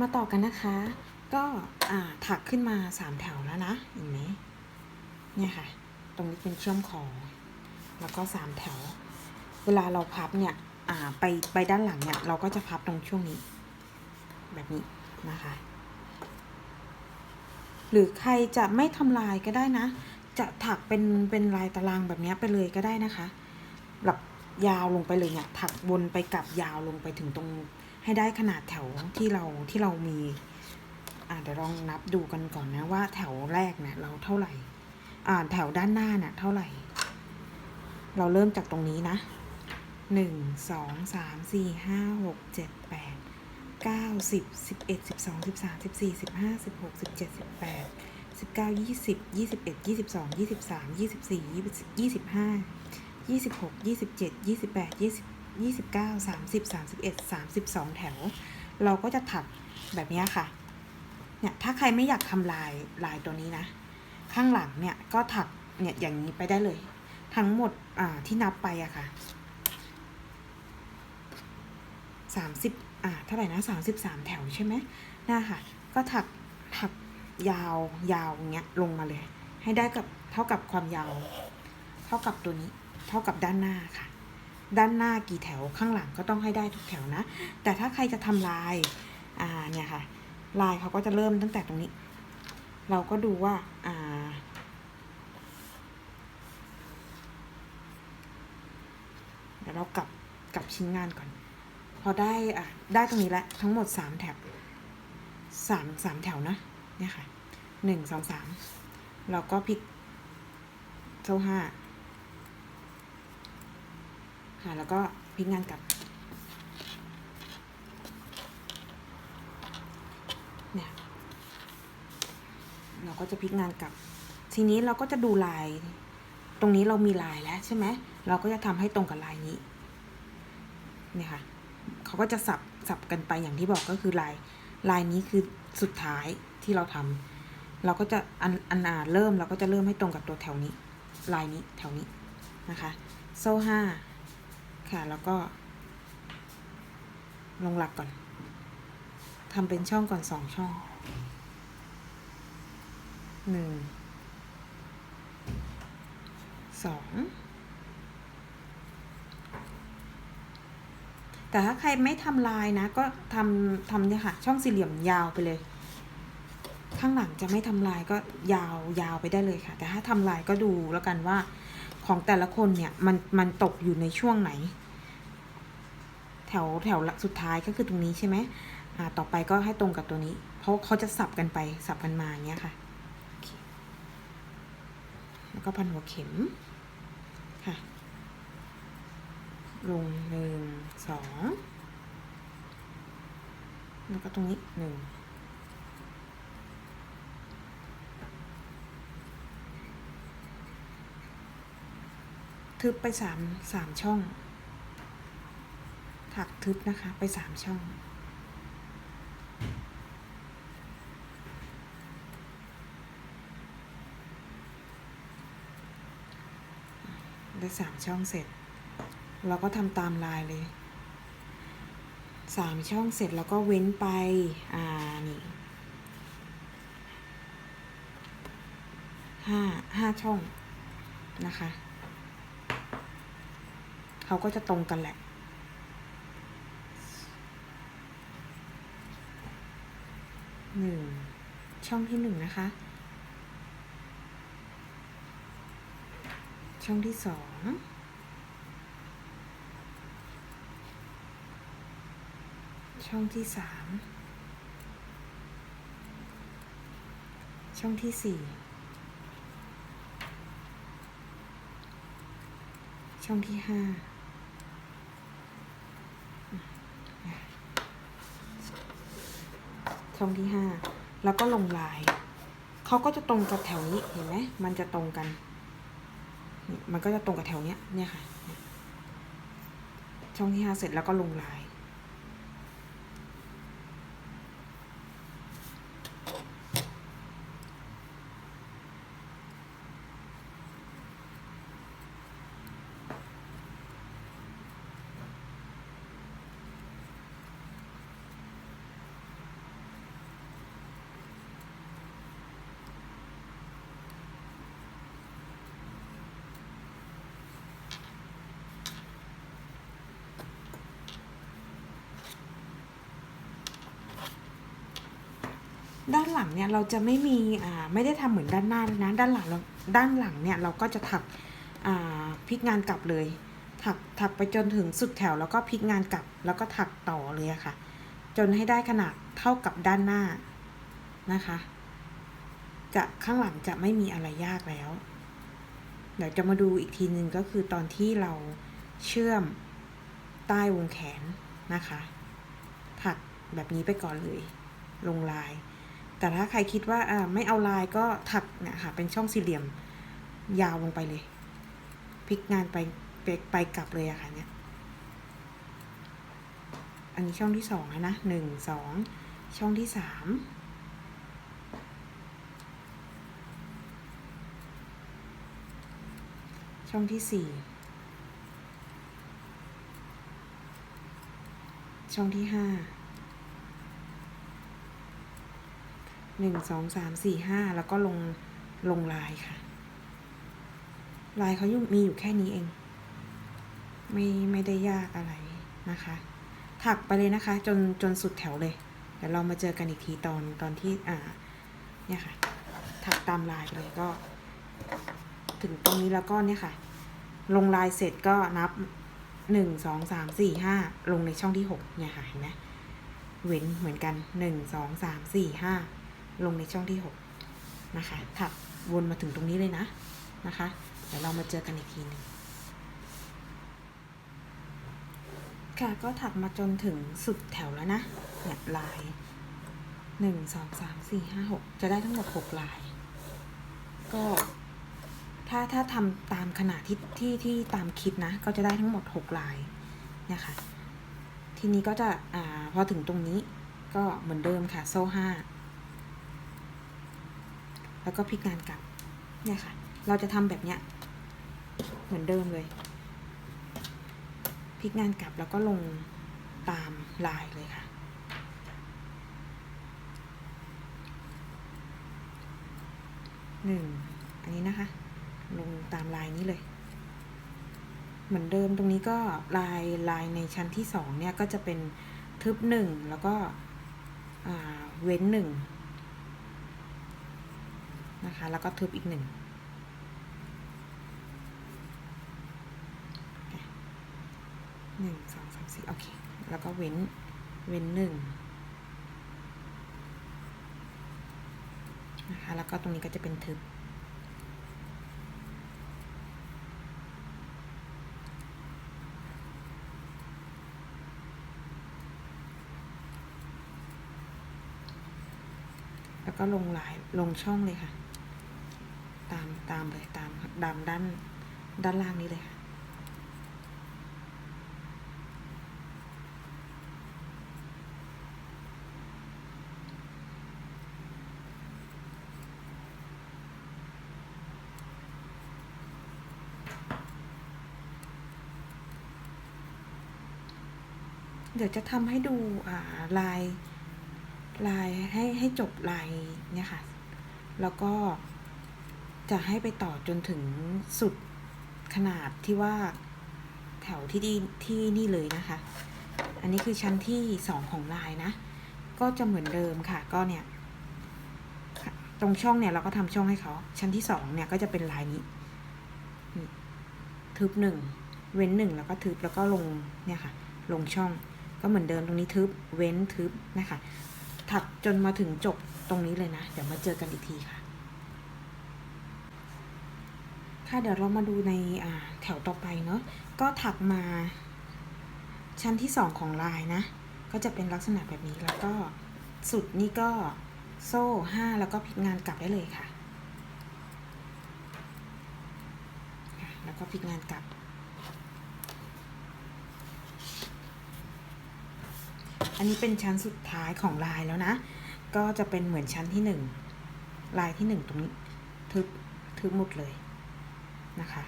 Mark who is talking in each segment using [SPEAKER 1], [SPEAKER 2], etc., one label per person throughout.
[SPEAKER 1] มาต่อกันนะคะ ก็ถักขึ้นมาสามแถวแล้วนะเห็นไหมเนี่ยค่ะ ตรงนี้เป็นเชื่อมคอแล้วก็สามแถว เวลาเราพับเนี่ยไปไปด้านหลังเนี่ยเราก็จะพับตรงช่วงนี้ แบบนี้นะคะ หรือใครจะไม่ทำลายก็ได้นะ จะถักเป็นเป็นลายตารางแบบนี้ไปเลยก็ได้นะคะแบบยาวลงไปเลยเนี่ยถักวนไปกลับยาวลงไปถึงตรง ให้ได้ขนาดแถวที่เราที่เรามีอ่าเดี๋ยวลองนับดูกันก่อนนะว่าแถวแรกเนี่ยเราเท่าไหร่ อ่าแถวด้านหน้าเนี่ยเท่าไหร่ เราเริ่มจากตรงนี้นะหนึ่งสองสามสี่ห้าหกเจ็ดแปดเก้าสิบสิบเอ็ดสิบสองสิบสามสิบสี่สิบห้าสิบหกสิบเจ็ดสิบแปดสิบเก้ายี่สิบยี่สิบเอ็ดยี่สิบสองยี่สิบสามยี่สิบสี่ยี่สิบยี่สิบห้ายี่สิบหกยี่สิบเจ็ดยี่สิบแปดยี่สิบ ยี่สิบเก้าสามสิบสามสิบเอ็ดสามสิบสองแถว เราก็จะถักแบบนี้ค่ะ เนี่ยถ้าใครไม่อยากทำลายลายตัวนี้นะ ข้างหลังเนี่ยก็ถักเนี่ยอย่างนี้ไปได้เลย ทั้งหมดอ่าที่นับไปอะค่ะสามสิบอ่าเท่าไหร่นะสามสิบสามแถวใช่ไหมน่าค่ะ ก็ถักถักยาวยาวเงี้ยลงมาเลย ให้ได้กับเท่ากับความยาว เท่ากับตัวนี้ เท่ากับด้านหน้าค่ะ ด้านหน้ากี่แถวข้างหลังก็ต้องให้ได้ทุกแถวนะ แต่ถ้าใครจะทำลาย อ่าเนี่ยค่ะ ลายเขาก็จะเริ่มตั้งแต่ตรงนี้ เราก็ดูว่า อ่า เดี๋ยวเรากลับกลับชิ้นงานก่อน พอได้อะได้ตรงนี้แล้วทั้งหมดสามแถบสามสามแถวนะ เนี่ยค่ะหนึ่งสองสามเราก็พลิกโซ่ห้า ค่ะแล้วก็พลิกงานกลับเนี่ยเราก็จะพลิกงานกลับ ทีนี้เราก็จะดูลาย ตรงนี้เรามีลายแล้วใช่ไหมเราก็จะทำให้ตรงกับลายนี้เนี่ยค่ะเขาก็จะสับสับกันไปอย่างที่บอกก็คือลายลายนี้คือสุดท้ายที่เราทำเราก็จะอันอันอ่าเริ่มเราก็จะเริ่มให้ตรงกับตัวแถวนี้ ลายนี้แถวนี้นะคะ โซ่ห้า ค่ะ แล้วก็ ลงหลักก่อนทำเป็นช่องก่อนสองช่องหนึ่งสองแต่ถ้าใครไม่ทำลายนะ ก็ทำทำเนี่ยค่ะช่องสี่เหลี่ยมยาวไปเลย ข้างหลังจะไม่ทำลายก็ยาวยาวไปได้เลยค่ะ แต่ถ้าทำลายก็ดูแล้วกันว่า ของแต่ละคนเนี่ยมันมันตกอยู่ในช่วงไหน แถวแถวสุดท้ายก็คือตรงนี้ใช่ไหมอ่าต่อไปก็ให้ตรงกับตัวนี้ เพราะเขาจะสับกันไปสับกันมาอย่างเงี้ยค่ะคแล้วก็พันหัวเข็มค่ะ ลงหนึ่งสองแล้วก็ตรงนี้หนึ่ง ทึบไปสามสามช่อง ถักทึบนะคะไปสามช่องได้สามช่องเสร็จ เราก็ทำตามลายเลยสามช่องเสร็จแล้วก็เว้นไป อ่า นี่ห้าห้าช่องนะคะ เขาก็จะตรงกันแหละ หนึ่ง ช่องที่หนึ่งนะคะ ช่องที่สอง ช่องที่สาม ช่องที่สี่ช่องที่ห้า ช่องที่ห้าแล้วก็ลงลาย เขาก็จะตรงกับแถวนี้เห็นไหมมันจะตรงกัน มันก็จะตรงกับแถวเนี้ยเนี่ยค่ะช่องที่ห้าเสร็จแล้วก็ลงลาย ด้านหลังเนี่ยเราจะไม่มีอ่าไม่ได้ทำเหมือนด้านหน้าเลยนะด้านหลังเราด้านหลังเนี่ยเราก็จะถักอ่าพลิกงานกลับเลย ถักถักไปจนถึงสุดแถวแล้วก็พลิกงานกลับ แล้วก็ถักต่อเลยค่ะ จนให้ได้ขนาดเท่ากับด้านหน้านะคะ จะข้างหลังจะไม่มีอะไรยากแล้ว เดี๋ยวจะมาดูอีกทีหนึ่งก็คือตอนที่เราเชื่อมใต้วงแขนนะคะ ถักแบบนี้ไปก่อนเลย ลงลาย แต่ถ้าใครคิดว่าอ่าไม่เอาลายก็ถักเนี่ยค่ะเป็นช่องสี่เหลี่ยมยาวลงไปเลยพลิกงานไปไปไปกลับเลยอะค่ะเนี่ยอันนี้ช่องที่สองนะหนึ่งสองช่องที่สามช่องที่สี่ช่องที่ห้า หนึ่งสองสามสี่ห้าแล้วก็ลงลงลายค่ะ ลายเขายู่มีอยู่แค่นี้เอง ไม่ไม่ได้ยากอะไรนะคะ ถักไปเลยนะคะ จนจนสุดแถวเลย เดี๋ยวเรามาเจอกันอีกทีตอนตอนที่อ่าเนี่ยค่ะ ถักตามลายเลยก็ ถึงตรงนี้แล้วก็เนี่ยค่ะ ลงลายเสร็จก็นับหนึ่งสองสามสี่ห้าลงในช่องที่หกเนี่ยค่ะเห็นไหมเว้นเหมือนกันหนึ่งสองสามสี่ห้า ลงในช่องที่หกนะคะถักวนมาถึงตรงนี้เลยนะนะคะ เดี๋ยวเรามาเจอกันอีกทีหนึ่งค่ะก็ถักมาจนถึงสุดแถวแล้วนะเนี่ยลายหนึ่งสองสามสี่ห้าหกจะได้ทั้งหมดหกลาย ก็ถ้าถ้าทำตามขนาดที่ที่ที่ตามคลิปนะ ก็จะได้ทั้งหมดหกลายเนี่ยค่ะทีนี้ก็จะอ่าพอถึงตรงนี้ก็เหมือนเดิมค่ะ โซ่ห้า แล้วก็พลิกงานกลับเนี่ยค่ะ เราจะทำแบบเนี้ยเหมือนเดิมเลยพลิกงานกลับแล้วก็ลงตามลายเลยค่ะ หนึ่ง อันนี้นะคะ ลงตามลายนี้เลย เหมือนเดิมตรงนี้ก็ลายลายในชั้นที่สองเนี่ยก็จะเป็นทึบหนึ่งแล้วก็เว้นหนึ่ง นะคะ แล้วก็ทึบอีกหนึ่งหนึ่งสองสามสี่โอเค แล้วก็เว้น เว้นหนึ่งนะคะ แล้วก็ตรงนี้ก็จะเป็นทึบแล้วก็ลงลายลงช่องเลยค่ะามตามเลยตามดำด้านด้านล่างนี้เลยค่ะเดี๋ยวจะทำให้ดูลายลายให้ให้จบลายเนี่ยค่ะ แล้วก็ จะให้ไปต่อจนถึงสุดขนาดที่ว่าแถวที่ดีที่นี่เลยนะคะ อันนี้คือชั้นที่สองของลายนะ ก็จะเหมือนเดิมค่ะ ก็เนี่ย ตรงช่องเนี่ยเราก็ทำช่องให้เขา ชั้นที่สองเนี่ยก็จะเป็นลายนี้ ทึบหนึ่ง เว้นหนึ่งแล้วก็ทึบแล้วก็ลงเนี่ยค่ะ ลงช่อง ก็เหมือนเดิมตรงนี้ทึบ เว้นทึบนะคะ ถักจนมาถึงจบตรงนี้เลยนะ เดี๋ยวมาเจอกันอีกทีค่ะ ค่ะเดี๋ยวเรามาดูในแถวต่อไปเนาะก็ถักมาชั้นที่สองของลายนะ ก็จะเป็นลักษณะแบบนี้แล้วก็สุดนี่ก็โซ่ห้าแล้วก็พลิกงานกลับได้เลยค่ะ แล้วก็พลิกงานกลับ อันนี้เป็นชั้นสุดท้ายของลายแล้วนะ ก็จะเป็นเหมือนชั้นที่หนึ่งลายที่หนึ่งตรงนี้ทึบทึบหมดเลย นะคะ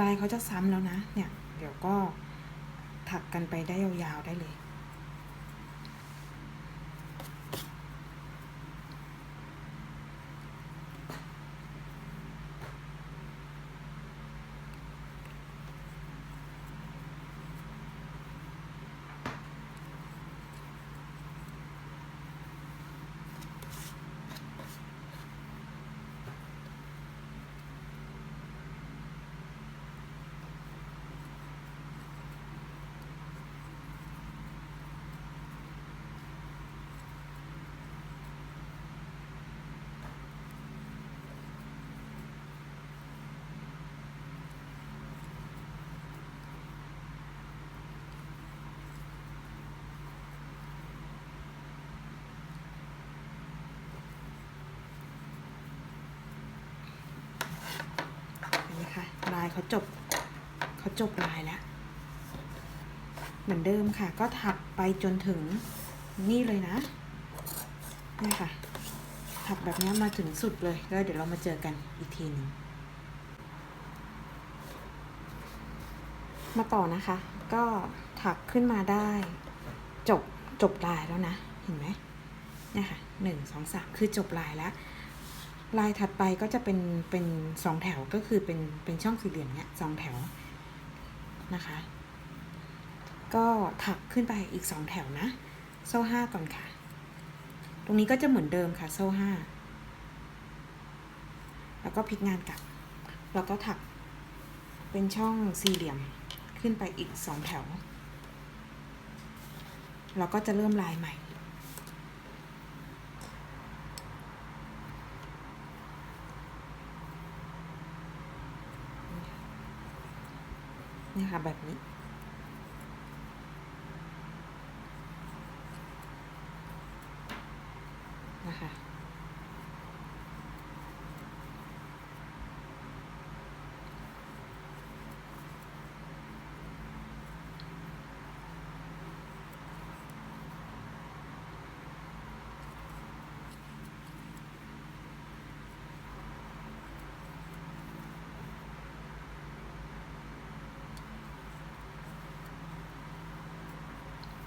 [SPEAKER 1] ลายเขาจะซ้ำแล้วนะ เนี่ย เดี๋ยวก็ถักกันไปได้ยาวๆได้เลยายเขาจบเขาจบลายแล้ว เหมือนเดิมค่ะ ก็ถักไปจนถึงนี่เลยนะนี่ค่ะ ถักแบบนี้มาถึงสุดเลยแล้วเดี๋ยวเรามาเจอกันอีกทีหนึงมาต่อนะคะ ก็ถักขึ้นมาได้ จบจบลายแล้วนะ เห็นไหมเนี่ยค่ะหนึ่งสองสามคือจบลายแล้ว ลายถัดไปก็จะเป็นเป็นสองแถวก็คือเป็นเป็นช่องสี่เหลี่ยมเนี้ยสองแถวนะคะ ก็ถักขึ้นไปอีกสองแถวนะ โซ่ห้าก่อนค่ะ ตรงนี้ก็จะเหมือนเดิมค่ะ โซ่ห้าแล้วก็พลิกงานกลับ แล้วก็ถักเป็นช่องสี่เหลี่ยมขึ้นไปอีกสองแถว เราก็จะเริ่มลายใหม่ เนี่ยค่ะ แบบนี้ นะคะ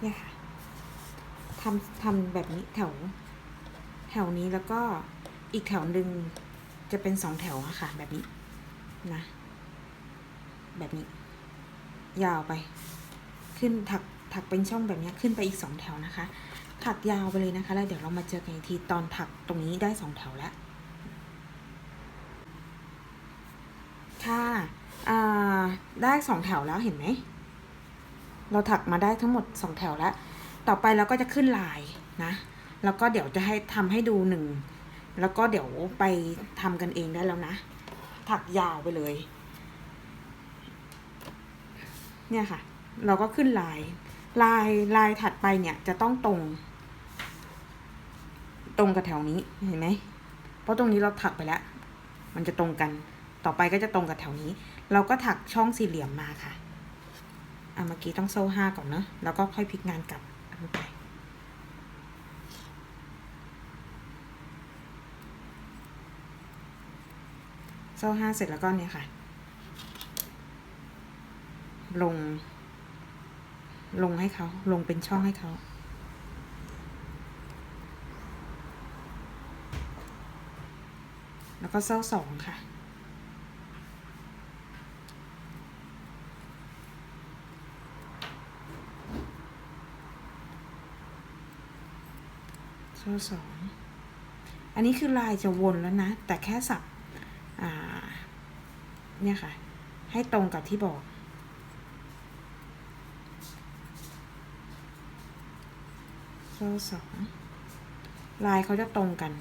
[SPEAKER 1] เนี่ยค่ะทำทำแบบนี้แถว แถวนี้แล้วก็อีกแถวหนึ่งจะเป็นสองแถวอะค่ะ แบบนี้นะ แบบนี้ ยาวไป ขึ้นถักถักเป็นช่องแบบนี้ขึ้นไปอีกสองแถวนะคะ ถักยาวไปเลยนะคะ แล้วเดี๋ยวเรามาเจอกันอีกทีตอนถักตรงนี้ได้สองแถวแล้วค่ะอ่าได้สองแถวแล้วเห็นไหม เราถักมาได้ทั้งหมดสองแถวแล้ว ต่อไปเราก็จะขึ้นลายนะ แล้วก็เดี๋ยวจะให้ทำให้ดูหนึ่ง แล้วก็เดี๋ยวไปทำกันเองได้แล้วนะ ถักยาวไปเลย เนี่ยค่ะ เราก็ขึ้นลาย ลายลายถัดไปเนี่ยจะต้องตรง ตรงกับแถวนี้เห็นไหม เพราะตรงนี้เราถักไปแล้ว มันจะตรงกัน ต่อไปก็จะตรงกับแถวนี้ เราก็ถักช่องสี่เหลี่ยมมาค่ะ อะเมื่อกี้ต้องโซ่ห้าก่อนเนอะแล้วก็ค่อยพลิกงานกลับไปโซ่ห้าเสร็จแล้วก็เนี่ยค่ะ ลง ลงให้เขาลงเป็นช่องให้เขาแล้วก็โซ่สองค่ะ ข้อสองอันนี้คือลายจะวนแล้วนะ แต่แค่สับเนี่ยค่ะ ให้ตรงกับที่บอกโซ่สองลายเขาจะตรงกัน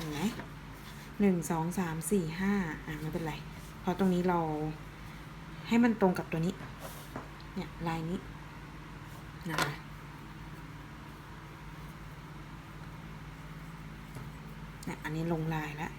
[SPEAKER 1] เห็นไหมหนึ่งสองสามสี่ห้าอะไม่เป็นไร เพราะตรงนี้เราให้มันตรงกับตัวนี้ เนี่ยลายนี้นะคะเนี่ยอันนี้ลงลายแล้ว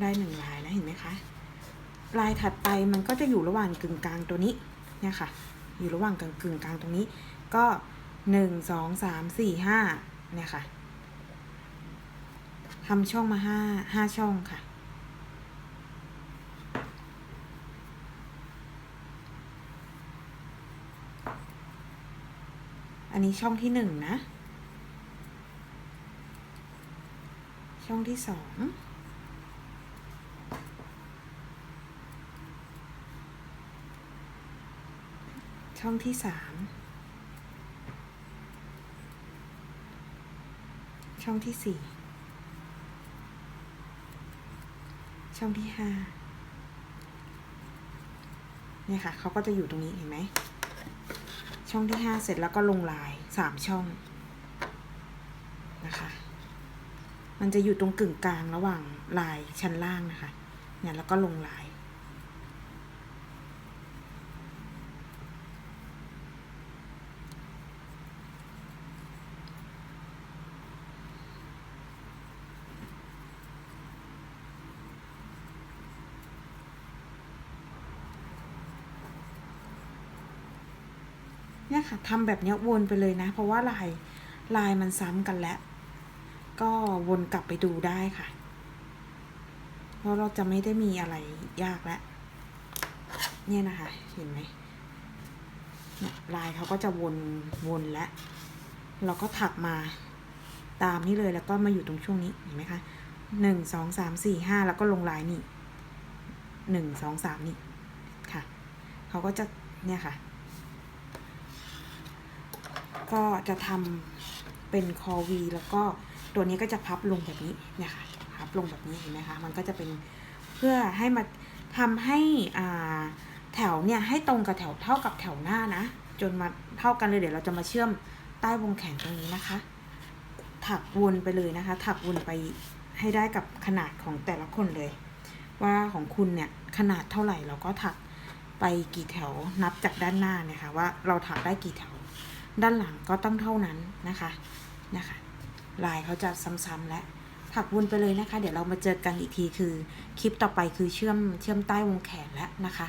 [SPEAKER 1] ได้หนึ่งลายแล้วเห็นไหมคะ ลายถัดไปมันก็จะอยู่ระหว่างกึ่งกลางตัวนี้เนี่ยค่ะ อยู่ระหว่างกึ่งกึ่งกลางตรงนี้ ก็หนึ่งสองสามสี่ห้าเนี่ยค่ะทำช่องมาห้าห้าช่องค่ะ อันนี้ช่องที่หนึ่งนะ ช่องที่สอง ช่องที่สามช่องที่สี่ช่องที่ห้าเนี่ยค่ะเขาก็จะอยู่ตรงนี้เห็นไหมช่องที่ห้าเสร็จแล้วก็ลงลายสามช่องนะคะ มันจะอยู่ตรงกึ่งกลางระหว่างลายชั้นล่างนะคะเนี่ยแล้วก็ลงลาย ค่ะทำแบบนี้วนไปเลยนะ เพราะว่าลายลายมันซ้ำกันแล้ว ก็วนกลับไปดูได้ค่ะ เพราะเราจะไม่ได้มีอะไรยากแล้วเนี่ยนะคะ เห็นไหมลายเขาก็จะวนวนแล้วเราก็ถักมาตามนี้เลยแล้วก็มาอยู่ตรงช่วงนี้เห็นไหมคะหนึ่งสองสามสี่ห้าแล้วก็ลงลายนี่หนึ่งสองสามนี่ค่ะ เขาก็จะเนี่ยค่ะ ก็จะทำเป็นคอวีแล้วก็ตัวนี้ก็จะพับลงแบบนี้เนี่ยค่ะพับลงแบบนี้เห็นไหมคะมันก็จะเป็นเพื่อให้มาทำให้แถวเนี่ยให้ตรงกับแถวเท่ากับแถวหน้านะ จนมาเท่ากันเลยเดี๋ยวเราจะมาเชื่อมใต้วงแขนตรงนี้นะคะ ถักวนไปเลยนะคะ ถักวนไปให้ได้กับขนาดของแต่ละคนเลย ว่าของคุณเนี่ยขนาดเท่าไหร่เราก็ถักไปกี่แถวนับจากด้านหน้าเนี่ยค่ะว่าเราถักได้กี่แถว ด้านหลังก็ต้องเท่านั้นนะคะนะคะ ลายเขาจะซ้ำๆและถักวนไปเลยนะคะ เดี๋ยวเรามาเจอกันอีกทีคือ คลิปต่อไปคือเชื่อมเชื่อมใต้วงแขนแล้วนะคะ